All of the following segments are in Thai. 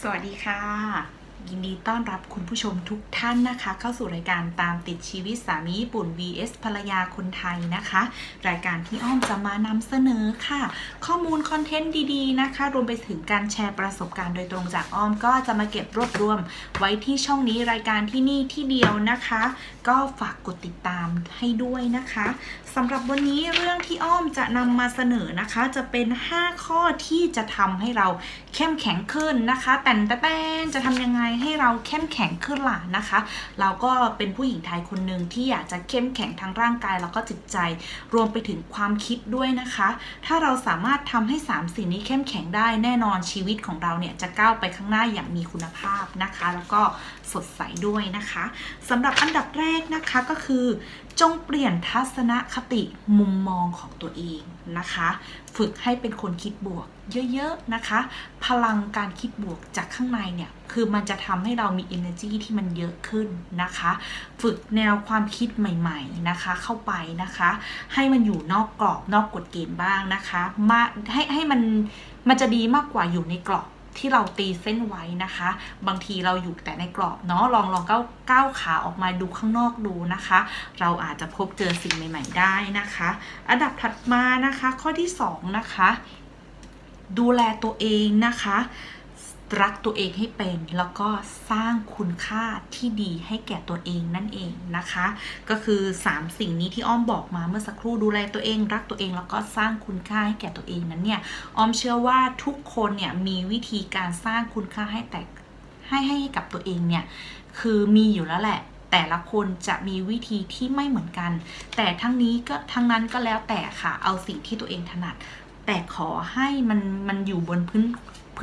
สวัสดีค่ะ ยินดีต้อนรับคุณผู้ชมทุกท่านนะคะ เข้าสู่รายการตามติดชีวิตสามีญี่ปุ่น vs ภรรยาคนไทยนะคะ รายการที่อ้อมจะมานำเสนอค่ะ ข้อมูลคอนเทนต์ดีๆนะคะ รวมไปถึงการแชร์ประสบการณ์โดยตรงจากอ้อมก็จะมาเก็บรวบรวม ไว้ที่ช่องนี้รายการที่นี่ที่เดียวนะคะ ก็ฝากกดติดตามให้ด้วยนะคะสำหรับวันนี้เรื่องที่อ้อมจะนำมาเสนอนะคะ จะเป็น 5 ข้อที่จะทำให้เราเข้มแข็งขึ้นนะคะ แต่นแต่แตนจะทำยังไงให้เราเข้มแข็งขึ้นล่ะนะคะ เราก็เป็นผู้หญิงไทยคนหนึ่งที่อยากจะเข้มแข็งทั้งร่างกายแล้วก็จิตใจ รวมไปถึงความคิดด้วยนะคะ ถ้าเราสามารถทำให้3สิ่งนี้เข้มแข็งได้แน่นอนชีวิตของเราเนี่ยจะก้าวไปข้างหน้าอย่างมีคุณภาพนะคะ แล้วก็สดใสด้วยนะคะสำหรับอันดับแรกนะคะก็คือจงเปลี่ยนทัศนคติมุมมองของตัวเองนะคะ ฝึกให้เป็นคนคิดบวกเยอะๆนะคะ พลังการคิดบวกจากข้างในเนี่ย คือมันจะทำให้เรามี energy ที่มันเยอะขึ้นนะคะ ฝึกแนวความคิดใหม่ๆนะคะ เข้าไปนะคะ ให้มันอยู่นอกกรอบนอกกฎเกณฑ์บ้างนะคะ มาให้ให้มันมันจะดีมากกว่าอยู่ในกรอบ ที่เราตีเส้นไว้นะคะ บางทีเราอยู่แต่ในกรอบเนาะลองลองก้าวก้าวขาออกมาดูข้างนอกดูนะคะ เราอาจจะพบเจอสิ่งใหม่ ๆ ได้นะคะ อันดับถัดมานะคะ ข้อที่2นะคะ ดูแลตัวเองนะคะ รักตัวเองให้เป็น แล้วก็สร้างคุณค่าที่ดีให้แก่ตัวเองนั่นเองนะคะ ก็คือ 3 สิ่งนี้ที่อ้อมบอกมาเมื่อสักครู่ดูแลตัวเอง รักตัวเองแล้วก็สร้างคุณค่าให้แก่ตัวเองนั้นเนี่ยอ้อมเชื่อว่าทุกคนเนี่ยมีวิธีการสร้างคุณค่าให้แตกให้ให้กับตัวเองเนี่ยคือมีอยู่แล้วแหละแต่ละคนจะมีวิธีที่ไม่เหมือนกัน แต่ทั้งนี้ก็ทั้งนั้นก็แล้วแต่ค่ะ เอาสิ่งที่ตัวเองถนัด แต่ขอให้มันมันอยู่บนพื้น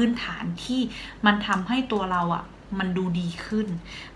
พื้นฐานที่มันทำให้ตัวเราอะ่ะมันดูดีขึ้น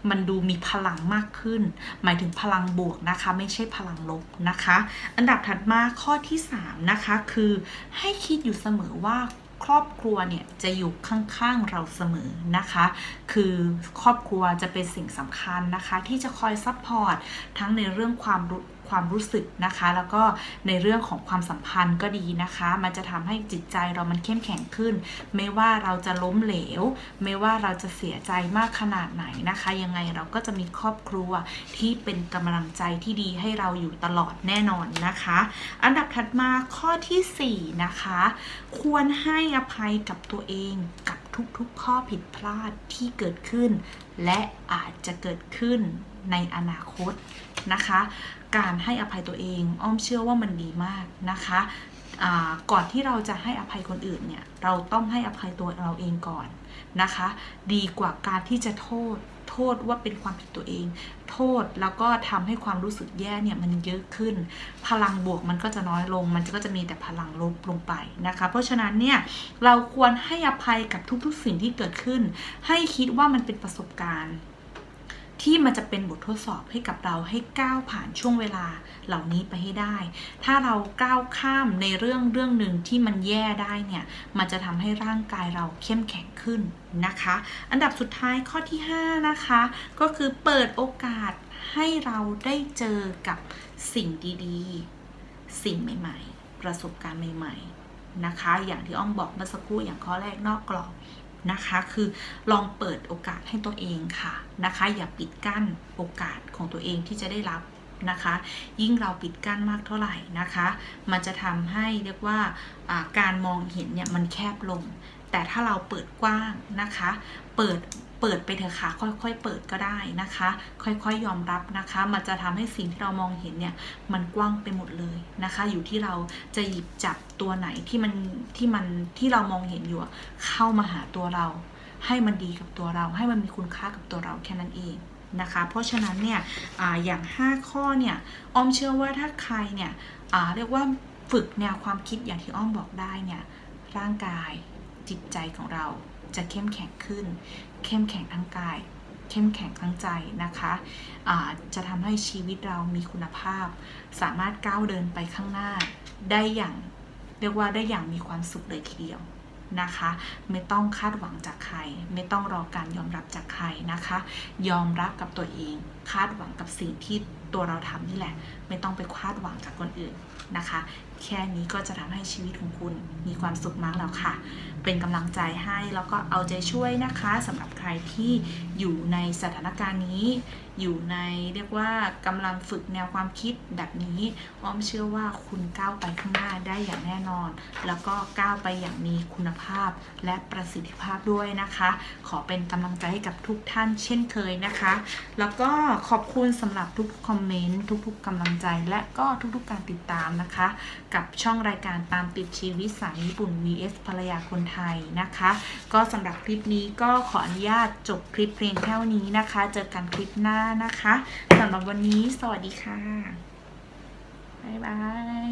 มันดูมีพลังมากขึ้น หมายถึงพลังบวกนะคะ ไม่ใช่พลังลบนะคะ อันดับถัดมาข้อที่ 3 นะคะคือให้คิดอยู่เสมอว่าครอบครัวเนี่ยจะอยู่ข้างๆเราเสมอนะคะ คือครอบครัวจะเป็นสิ่งสำคัญนะคะ ที่จะคอยซัพพอร์ตทั้งในเรื่องความรู้ความรู้สึกนะคะ แล้วก็ในเรื่องของความสัมพันธ์ก็ดีนะคะ มันจะทำให้จิตใจเรามันเข้มแข็งขึ้น ไม่ว่าเราจะล้มเหลว ไม่ว่าเราจะเสียใจมากขนาดไหนนะคะ ยังไงเราก็จะมีครอบครัวที่เป็นกำลังใจที่ดีให้เราอยู่ตลอดแน่นอนนะคะ อันดับถัดมาข้อทีสี่ 4 นะคะ ควรให้อภัยกับตัวเองกับทุกๆข้อผิดพลาดที่เกิดขึ้น และอาจจะเกิดขึ้น ในอนาคตนะคะ การให้อภัยตัวเอง อ้อมเชื่อว่ามันดีมากนะคะก่อนที่เราจะให้อภัยคนอื่นเนี่ยเราต้องให้อภัยตัวเราเองก่อนนะคะ ดีกว่าการที่จะโทษโทษว่าเป็นความผิดตัวเอง โทษแล้วก็ทำให้ความรู้สึกแย่เนี่ยมันเยอะขึ้น พลังบวกมันก็จะน้อยลง มันก็จะมีแต่พลังลบลงไปนะคะ เพราะฉะนั้นเนี่ยเราควรให้อภัยกับทุกๆสิ่งที่เกิดขึ้น ให้คิดว่ามันเป็นประสบการณ์ ที่มันจะเป็นบททดสอบให้กับเราให้ก้าวผ่านช่วงเวลาเหล่านี้ไปให้ได้ ถ้าเราก้าวข้ามในเรื่องเรื่องหนึ่งที่มันแย่ได้เนี่ย มันจะทำให้ร่างกายเราเข้มแข็งขึ้นนะคะ อันดับสุดท้ายข้อที่ 5 นะคะ ก็คือเปิดโอกาสให้เราได้เจอกับสิ่งดีๆ สิ่งใหม่ๆ ประสบการณ์ใหม่ ๆ นะคะ อย่างที่อ้อมบอกเมื่อสักครู่อย่างข้อแรกนอกกรอบ นะคะ คือลองเปิดโอกาสให้ตัวเองค่ะนะคะ อย่าปิดกั้นโอกาสของตัวเองที่จะได้รับ นะคะ ยิ่งเราปิดกั้นมากเท่าไหร่นะคะ มันจะทำให้เรียกว่าการมองเห็นเนี่ยมันแคบลง แต่ถ้าเราเปิดกว้างนะคะ เปิดเปิดไปเถอะค่ะค่อยๆ เปิดก็ได้นะคะ ค่อยๆ ยอมรับนะคะ มันจะทำให้สิ่งที่เรามองเห็นเนี่ยมันกว้างไปหมดเลยนะคะ อยู่ที่เราจะหยิบจับตัวไหนที่มันที่มันที่เรามองเห็นอยู่เข้ามาหาตัวเรา ให้มันดีกับตัวเรา ให้มันมีคุณค่ากับตัวเราแค่นั้นเอง นะคะ เพราะฉะนั้นเนี่ยออย่าง 5 ข้อเนี่ยอ้อมเชื่อว่าถ้าใครเนี่ยเรียกว่าฝึกแนวความคิดอย่างที่อ้อมบอกได้เนี่ยร่างกายจิตใจของเราจะเข้มแข็งขึ้น เข้มแข็งทั้งกาย เข้มแข็งทั้งใจนะคะอ่าจะทำให้ชีวิตเรามีคุณภาพ สามารถก้าวเดินไปข้างหน้าได้อย่าง เรียกว่าได้อย่างมีความสุขเลยทีเดียว นะคะ ไม่ต้องคาดหวังจากใคร ไม่ต้องรอการยอมรับจากใครนะคะ ยอมรับกับตัวเอง คาดหวังกับสิ่งที่ตัวเราทำนี่แหละ ไม่ต้องไปคาดหวังจากคนอื่นนะคะ แค่นี้ก็จะทำให้ชีวิตของคุณมีความสุขมากแล้วค่ะ เป็นกำลังใจให้แล้วก็เอาใจช่วยนะคะสำหรับใครที่อยู่ในสถานการณ์นี้ อยู่ในเรียกว่ากำลังฝึกแนวความคิดแบบนี้อ้อมเชื่อว่าคุณก้าวไปข้างหน้าได้อย่างแน่นอน แล้วก็ก้าวไปอย่างมีคุณภาพและประสิทธิภาพด้วยนะคะ ขอเป็นกำลังใจให้กับทุกท่านเช่นเคยนะคะ แล้วก็ขอบคุณสำหรับทุกๆคอมเมนต์ทุกๆกำลังใจและก็ทุกๆการติดตามนะคะกับช่องรายการตามติดชีวิตสายญี่ปุ่น vs ภรรยาคนไทยนะคะ ก็สำหรับคลิปนี้ก็ขออนุญาตจบคลิปเพลงแค่นี้นะคะ เจอกันคลิปหน้านะคะสำหรับวันนี้สวัสดีค่ะ บ๊ายบาย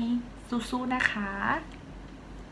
สู้ๆนะคะ